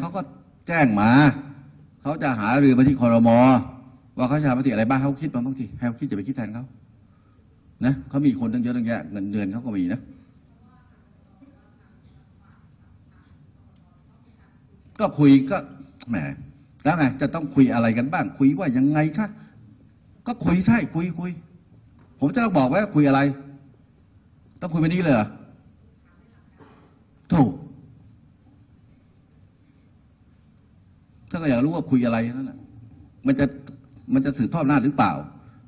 เขาก็แจ้งมา เขาจะหารือมาที่คอรมอว่าเขาจะหามติอะไรบ้างเขาคิดมาบางทีให้เขาคิดจะไปคิดแทนเขานะเขามีคนตั้งเยอะตั้งแยะเงินเดือนเขาก็มีนะก็คุยก็แหมแล้วไงจะต้องคุยอะไรกันบ้าง คุยว่ายังไงคะก็คุยใช่คุยคุย ผมจะต้องบอกไว้ว่าคุยอะไร ต้องคุยวันนี้เลยเหรอถูกถ้า ก็อยากรู้ว่าคุยอะไรนั่นแหละมันจะมันจะสืบทอดอำนาจหรือเปล่า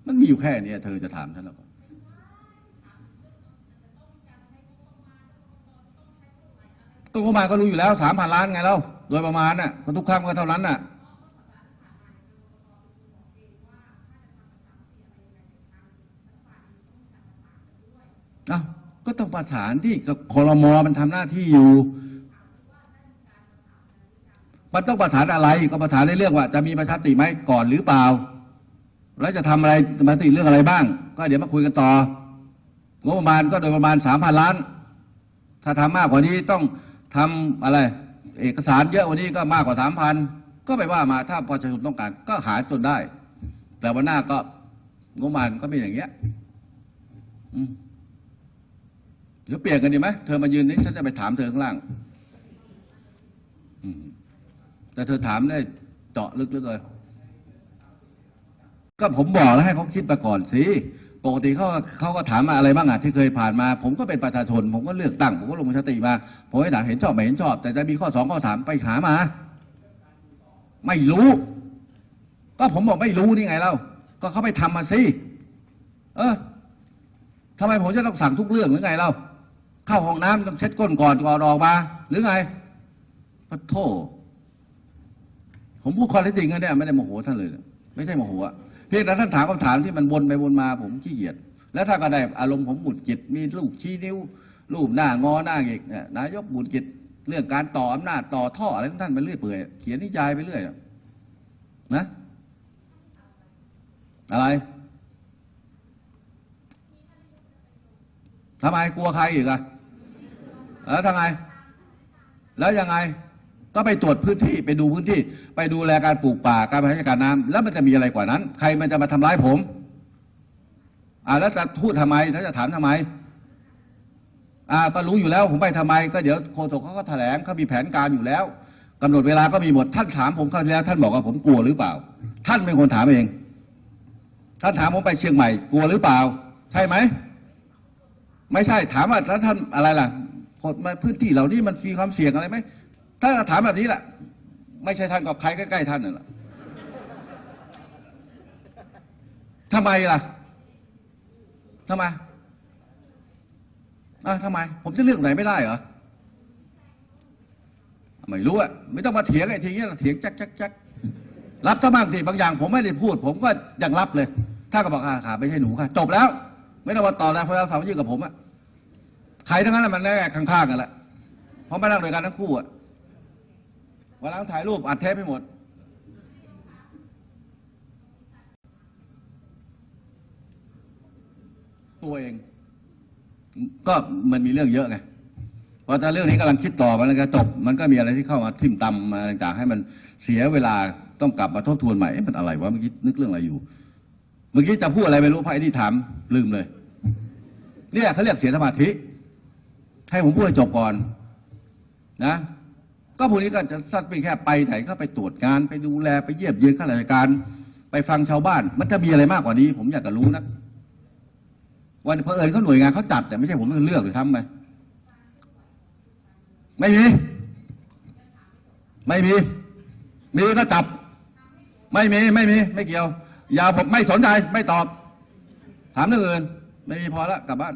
มันมีอยู่แค่เนี้ยเธอจะถามฉันแล้วก็ตัวประมาณก็รู้อยู่แล้วสามพันล้านไงเราโดยประมาณน่ะก็ทุกครั้งก็เท่านั้นน่ะเอ้าก็ต้องประสานที่คอรมอมันทำหน้าที่อยู่ มันต้องประสานอะไรก็ประสานในเรื่องว่าจะมีประชามติไหมก่อนหรือเปล่า แล้วจะทำอะไรประชาติเรื่องอะไรบ้าง ก็เดี๋ยวมาคุยกันต่องบประมาณก็โดยประมาณสามพันล้าน ถ้าทำมากกว่านี้ต้องทำอะไร เอกสารเยอะกว่านี้ก็มากกว่าสามพันก็ไปว่ามาถ้าประชาชนต้องการก็หาจนได้ แต่วันหน้าก็งบประมาณก็ไม่อย่างเงี้ยเดี๋ยวเปลี่ยนกันดีไหมเธอมายืนนี้ฉันจะไปถามเธอข้างล่าง อืม แต่เธอถามได้เจาะลึกๆเลย ก็ผมบอกแล้วให้เขาคิดมาก่อนสิ ปกติเขาเขาก็ถามมาอะไรบ้างอะที่เคยผ่านมา ผมก็เป็นประชาชน ผมก็เลือกตั้ง ผมก็ลงประชามติมา ผมไม่ถามเห็นชอบไม่เห็นชอบ แต่จะมีข้อสองข้อสามไปหามา ไม่รู้ ก็ผมบอกไม่รู้นี่ไงเล่าก็เขาไปทำมาสิ เออทำไมผมจะต้องสั่งทุกเรื่องหรือไงเล่าเข้าห้องน้ำต้องเช็ดก้นก่อนก่อนออกมาหรือไงพระโทษ ผมพูดความจริงกันเนี่ยไม่ได้โมโหท่านเลยนะไม่ใช่โมโหอะเพียงแต่ท่านถามคำถามที่มันวนไปวนมาผมขี้เกียจแล้วถ้าก็ได้อารมณ์ผมบุดจิตมีรูปชี้นิ้วรูปหน้างอหน้าเอกเนี่ยนายกบุดจิตเรื่องการต่ออำนาจต่อท่ออะไรของท่านไปเรื่อยเปื่อยเขียนนิยายไปเรื่อยนะนะอะไรทำไมกลัวใครอีกอะแล้วทำไง แล้วยังไง ก็ไปตรวจพื้นที่ไปดูพื้นที่ ไปดูแลการปลูกป่าการบริหารจัดการน้ำแล้วมันจะมีอะไรกว่านั้น ใครมันจะมาทำร้ายผมอ่าแล้วจะพูดทำไมแล้วจะถามทำไมอ่าก็รู้อยู่แล้วผมไปทำไม ก็เดี๋ยวโฆษกเขาก็แถลงเขามีแผนการอยู่แล้วกำหนดเวลาก็มีหมดท่านถามผมคราวที่แล้ว ท่านบอกว่าผมกลัวหรือเปล่า ท่านเป็นคนถามเอง ท่านถามผมไปเชียงใหม่ กลัวหรือเปล่า ใช่ไหมไม่ใช่ถามว่าแล้วท่านอะไรล่ะกฎมาพื้นที่เหล่านี้มันมีความเสี่ยงอะไรไหม ถ้าถามแบบนี้แหละ ไม่ใช่ท่านกับใครใกล้ๆท่านนั่นแหละทำไมล่ะทำไมอะทำไม ผมจะเลือกไหนไม่ได้เหรอไม่รู้อะไม่ต้องมาเถียงไอ้ทีเงี้ยเถียงจักจักจักรับถ้าบ้างทีบางอย่าง ผมไม่ได้พูด ผมก็ยังรับเลย ถ้าก็บอกอ่าค่ะไม่ใช่หนูค่ะ จบแล้ว ไม่ต้องมาต่อแล้วเพราะเราสาวยืนกับผมอะใครทั้งนั้นน่ะมันแน่ข้างๆกันแหละเพราะมานั่งด้วยกันทั้งคู่อะ วันหลังถ่ายรูปอัดเทปให้หมด ตัวเอง ก็มันมีเรื่องเยอะไงพราะถ้าเรื่องนี้กำลังคิดต่อมันก็จบ มันก็มีอะไรที่เข้ามาทิ่มตำมาต่างๆ ให้มันเสียเวลาต้องกลับมาทบทวนใหม่มันอะไรวะเมื่อกี้นึกเรื่องอะไรอยู่ เมื่อกี้จะพูดอะไรไม่รู้พระไอ้ที่ถามลืมเลยเนี่ยเขาเรียกเสียสมาธิ ให้ผมพูดให้จบก่อน นะ ก็พวกนี้ก็จะสัตว์ไปแค่ไปไหนก็ไปตรวจงานไปดูแลไปเยี่ยมเยียนข้าราชการ ไปฟังชาวบ้าน มันจะมีอะไรมากกว่านี้ ผมอยากจะรู้นะวันเผอิญเขาหน่วยงานเขาจัดแต่ไม่ใช่ผมเลือกหรือทำไปไม่มี ไม่มี มีก็จับ ไม่มีไม่มีไม่เกี่ยว อย่าผมไม่สนใจไม่ตอบ ถามเรื่องอื่น ไม่มีพอละกลับบ้าน